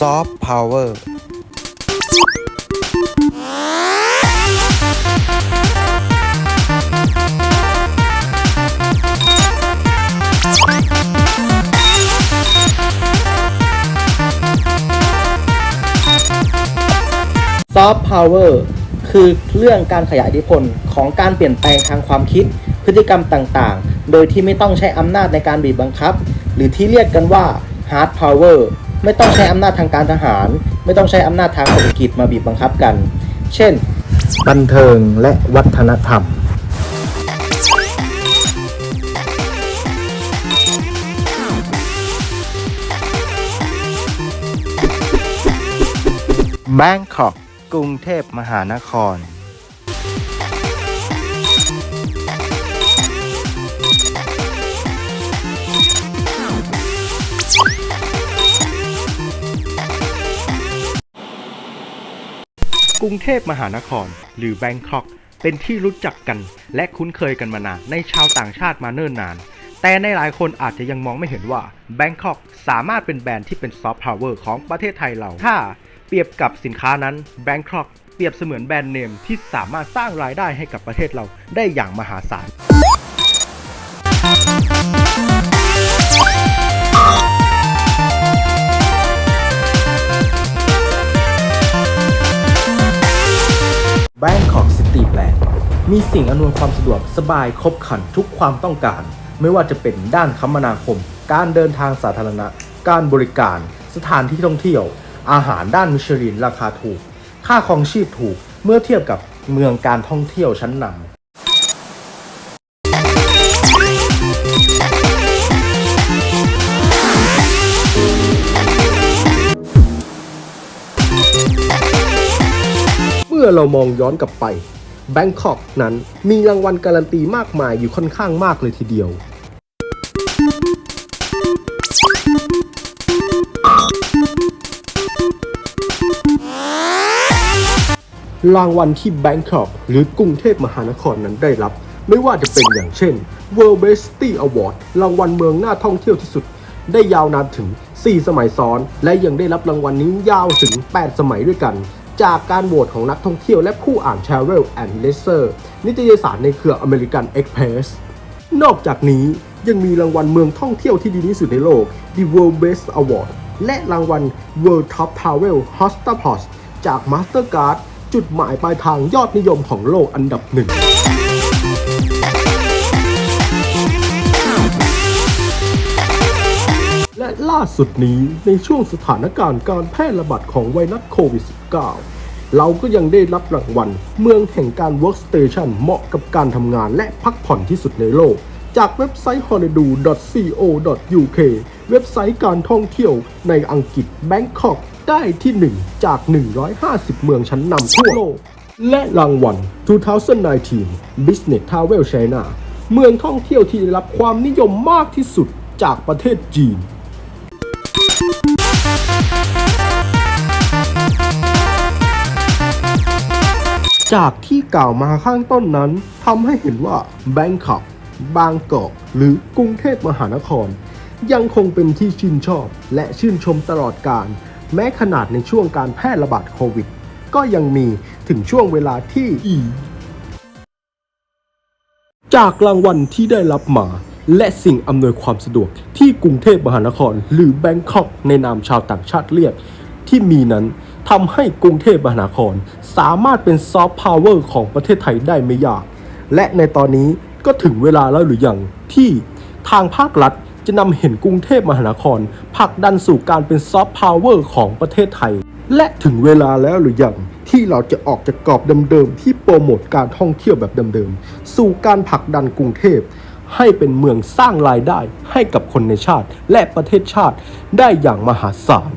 ซอฟต์พาวเวอร์ซอฟต์พาวเวอร์คือเรื่องการขยายอิทธิพลของการเปลี่ยนแปลงทางความคิด พฤติกรรมต่างๆ โดยที่ไม่ต้องใช้อำนาจในการบีบบังคับ หรือที่เรียกกันว่า hard power ไม่ต้องใช้อำนาจทางการทหาร ไม่ต้องใช้อำนาจทางเศรษฐกิจมาบีบบังคับกัน เช่น บันเทิงและวัฒนธรรม แบงคอกกรุงเทพมหานคร รุงเทพมหานคร หรือแบงคอก เป็นที่รู้จักกันและคุ้นเคยกันมานานในชาวต่างชาติมาเนิ่นนาน แต่ในหลายคนอาจจะยังมองไม่เห็นว่าแบงคอกสามารถเป็นแบรนด์ที่เป็นซอฟต์พาวเวอร์ของประเทศไทยเรา ถ้าเปรียบกับสินค้านั้นแบงคอกเปรียบเสมือนแบรนด์เนมที่สามารถสร้างรายได้ให้กับประเทศเราได้อย่างมหาศาล มีสิ่งอำนวยความสะดวกสบายครบครันทุกความต้องการ ไม่ว่าจะเป็นด้านคมนาคม การเดินทางสาธารณะ การบริการ สถานที่ท่องเที่ยว อาหารด้านมิชลินราคาถูก ค่าครองชีพถูกเมื่อเทียบกับเมืองการท่องเที่ยวชั้นนำเมื่อเรามองย้อนกลับไป แบงคอกนั้นมีรางวัลการันตีมากมายอยู่ค่อนข้างมากเลยทีเดียวรางวัลที่แบงคอกหรือกรุงเทพมหานครนั้นได้รับ ไม่ว่าจะเป็นอย่างเช่น World Best City Award รางวัลเมืองน่าท่องเที่ยวที่สุด ได้ยาวนานถึง 4 สมัยซ้อน และยังได้รับรางวัลนี้ยาวถึง 8 สมัยด้วยกัน จากการโหวตของนักท่องเที่ยวและผู้อ่าน Travel and Leisure นิตยสารในเครือ American Express นอกจากนี้ยังมีรางวัลเมืองท่องเที่ยวที่ดีที่สุดในโลก The World Best Award และรางวัล World Top Travel Hostaplus จาก Mastercard จุดหมายปลายทางยอดนิยมของโลกอันดับหนึ่ง และล่าสุดนี้ในช่วงสถานการณ์การแพร่ระบาดของไวรัสโควิด -19 เราก็ยังได้รับรางวัล เมืองแห่งการ Workstation เหมาะกับการทำงานและพักผ่อนที่สุดในโลก จากเว็บไซต์ holiday.co.uk เว็บไซต์การท่องเที่ยวในอังกฤษ Bangkok ได้ที่ 1 จาก 150 เมืองชั้นนำทั่วโลก และรางวัล 2019 Business Travel China เมืองท่องเที่ยวที่ได้รับความนิยมมากที่สุดจากประเทศจีน จากที่กล่าวมาข้างต้นนั้นทำให้เห็นว่าแบงคอกบางกอกหรือกรุงเทพมหานคร ยังคงเป็นที่ชื่นชอบและชื่นชมตลอดการ แม้ขนาดในช่วงการแพร่ระบาดโควิด ก็ยังมีถึงช่วงเวลาที่อีจากรางวัลที่ได้รับมา และสิ่งอำนวยความสะดวกที่กรุงเทพมหานคร หรือแบงคอกในนามชาวต่างชาติเรียก ที่มีนั้นทำให้กรุงเทพมหานคร สามารถเป็นซอฟต์พาวเวอร์ของประเทศไทยได้ไม่ยาก และในตอนนี้ก็ถึงเวลาแล้วหรือยังที่ทางภาครัฐจะนำเห็นกรุงเทพมหานครผลักดันสู่การเป็นซอฟต์พาวเวอร์ของประเทศไทย และถึงเวลาแล้วหรือยังที่เราจะออกจากกรอบเดิมๆที่โปรโมทการท่องเที่ยวแบบเดิมๆ สู่การผลักดันกรุงเทพ ให้เป็นเมืองสร้างรายได้ให้กับคนในชาติและประเทศชาติได้อย่างมหาศาล